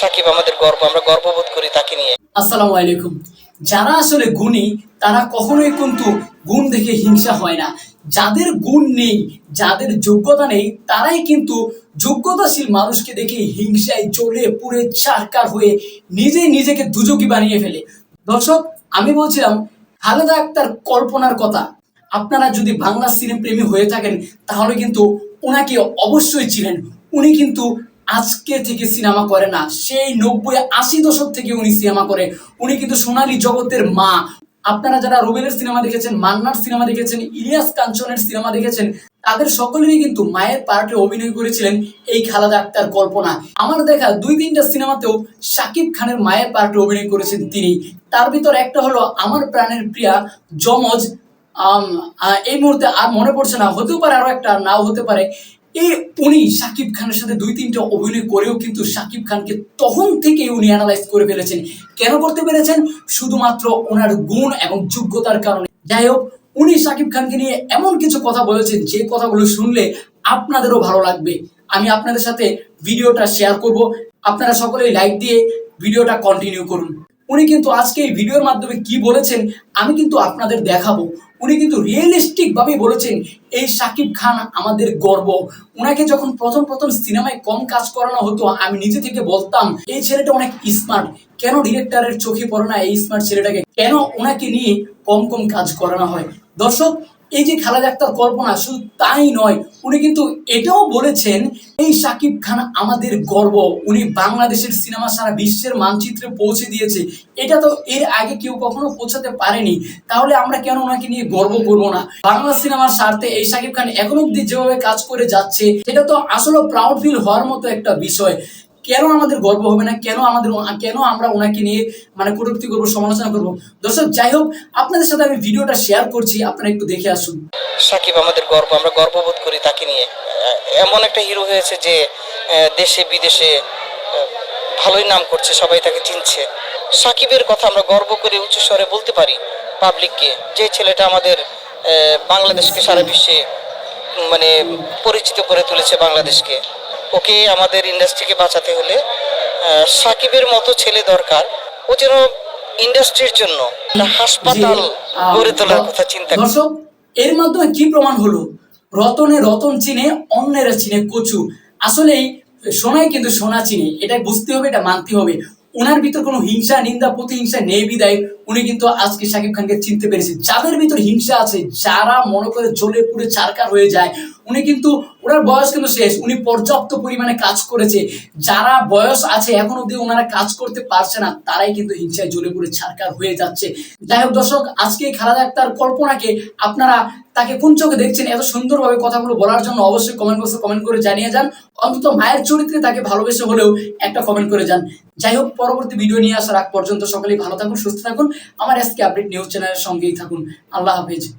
সাকিব আমাদের গর্ব, আমরা গর্ববোধ করি তাকে নিয়ে। আসসালামু আলাইকুম। যারা আসলে গুণী, তারা কখনোই কিন্তু গুণ দেখে হিংসা হয় না। যাদের গুণ নেই, যাদের যোগ্যতা নেই, তারাই কিন্তু যোগ্যতাশীল মানুষকে দেখে হিংসায় চলে পুরে চারকার হয়ে নিজেই নিজেকে দুযোগী বানিয়ে ফেলে। দর্শক, আমি বলছিলাম খালেদা আক্তার কল্পনার কথা। আপনারা যদি বাংলা সিনেমা প্রেমী হয়ে থাকেন, তাহলে কিন্তু ওনাকে অবশ্যই ছিলেন উনি কিন্তু আজকে থেকে সিনেমা করে না সেই নব্বই আশি দশক থেকে উনি সিনেমা করে। উনি কিন্তু সোনালী জগতের মা। আপনারা যারা রুবেলের সিনেমা দেখেছেন মান্নার সিনেমা দেখেছেন ইলিয়াস কাঞ্চনের সিনেমা দেখেছেন তাদের সকলেরই কিন্তু মায়ের পার্টে অভিনয় করেছিলেন এই খালাদা আক্তার কল্পনা। আমার দেখা দুই তিনটা সিনেমাতেও শাকিব খানের মায়ের পার্টে অভিনয় করেছেন তিনি। তার ভিতর একটা হলো আমার প্রাণের প্রিয়া আহ, এই মুহূর্তে আর মনে পড়ছে না হতেও পারে আরও একটা নাও হতে পারে। উনি শাকিব খানের সাথে দুই তিনটা অভিনয় করেও কিন্তু শাকিব খানকে তখন থেকে উনি অ্যানালাইজ করে ফেলেছেন। কেন করতে পেরেছেন? শুধুমাত্র ওনার গুণ এবং যোগ্যতার কারণে। যাই হোক, উনি শাকিব খানকে নিয়ে এমন কিছু কথা বলেছেন, যে কথাগুলো শুনলে আপনাদেরও ভালো লাগবে। আমি আপনাদের সাথে ভিডিওটা শেয়ার করব। আপনারা সকলেই লাইক দিয়ে ভিডিওটা কন্টিনিউ করুন। উনি কিন্তু আজকে এই ভিডিওর মাধ্যমে কি বলেছেন, আমি কিন্তু আপনাদের দেখাবো। উনি কিন্তু রিয়েলিস্টিক ভাবে বলেছেন, এই সাকিব খান আমাদের গর্ব। উনাকে যখন প্রথম প্রথম সিনেমায় কম কাজ করানো হতো, আমি নিজে থেকে বলতাম, এই ছেলেটা অনেক স্মার্ট কেন ডিরেক্টরের চোখে পড়ে না এই স্মার্ট ছেলেটাকে? কেন ওনাকে নিয়ে কম কম কাজ করানো হয়? দর্শক এই যে খালেদা আক্তার কল্পনা, শুধু তাই নয়, উনি কিন্তু এটাও বলেছেন, এই সাকিব খান আমাদের গর্ব, উনি বাংলাদেশের সিনেমা সারা বিশ্বের মানচিত্রে পৌঁছে দিয়েছে। এটা তো এর আগে কেউ কখনো পৌঁছাতে পারেনি। তাহলে আমরা কেন ওনাকে নিয়ে গর্ব করব না? বাংলা সিনেমার স্বার্থে এই সাকিব খান এখন অব্দি যেভাবে কাজ করে যাচ্ছে, সেটা তো আসলে প্রাউড ফিল হওয়ার মতো একটা বিষয়। কেন আমাদের গর্ব হবে না? কেন আমাদের কেন আমরা ওনাকে নিয়ে মানে কটূক্তি করব, সমালোচনা করব? দর্শক, যাই হোক, আপনাদের সাথে আমি ভিডিওটা শেয়ার করছি, আপনারা একটু দেখে আসুন। সাকিব, আমাদের গর্ব, আমরা গর্ববোধ করি তাকে নিয়ে। এমন একটা হিরো হয়েছে যে দেশে, বিদেশে ভালোই নাম করছে, সবাই তাকে চিনছে। সাকিবের কথা আমরা গর্ব করে উচ্চ স্বরে বলতে পারি পাবলিককে যে ছেলেটা আমাদের বাংলাদেশকে সারা বিশ্বে মানে পরিচিত করে তুলেছে বাংলাদেশকে। ওকে আমাদের ইন্ডাস্ট্রিকে বাঁচাতে হলে সাকিবের মতো ছেলে দরকার। ও যেন ইন্ডাস্ট্রির জন্য হাসপাতাল গড়ে তোলার কথা চিন্তা দর্শক এর মাধ্যমে কি প্রমাণ হলো? রতনে রতন চিনে অন্যেরা চিনে কচু। আসলেই সোনাই কিন্তু সোনা চিনে। এটা বুঝতে হবে এটা মানতে হবে। ওনার ভিতর কোনো হিংসা, নিন্দা, প্রতিহিংসা নেই বিদায়। উনি কিন্তু আজকে শাকিব খানকে চিনতে পেরেছেন যাদের ভিতর হিংসা আছে, যারা মনে করে জ্বলে পুড়ে চারকার হয়ে যায়, উনি কিন্তু ওনার বয়স কিন্তু শেষ। উনি পর্যাপ্ত পরিমাণে কাজ করেছে। যারা বয়স আছে, এখন অব্দি ওনারা কাজ করতে পারছে না, তারাই কিন্তু হিংসায় জ্বলে পুড়ে ছারকার হয়ে যাচ্ছে। যাই হোক দর্শক, আজকে খালেদা আক্তার কল্পনাকে আপনারা তাকে কোন চোখে দেখছেন, এত সুন্দরভাবে কথাগুলো বলার জন্য অবশ্যই কমেন্ট বক্সে কমেন্ট করে জানিয়ে যান। অন্তত মায়ের চরিত্রে তাকে ভালোবেসে হলেও একটা কমেন্ট করে যান। যাই হোক, পরবর্তী ভিডিও নিয়ে আসার আগ পর্যন্ত সকলেই ভালো থাকুন, সুস্থ থাকুন। আমার আজকে আপডেট নিউজ চ্যানেলের সঙ্গেই থাকুন। আল্লাহ হাফেজ।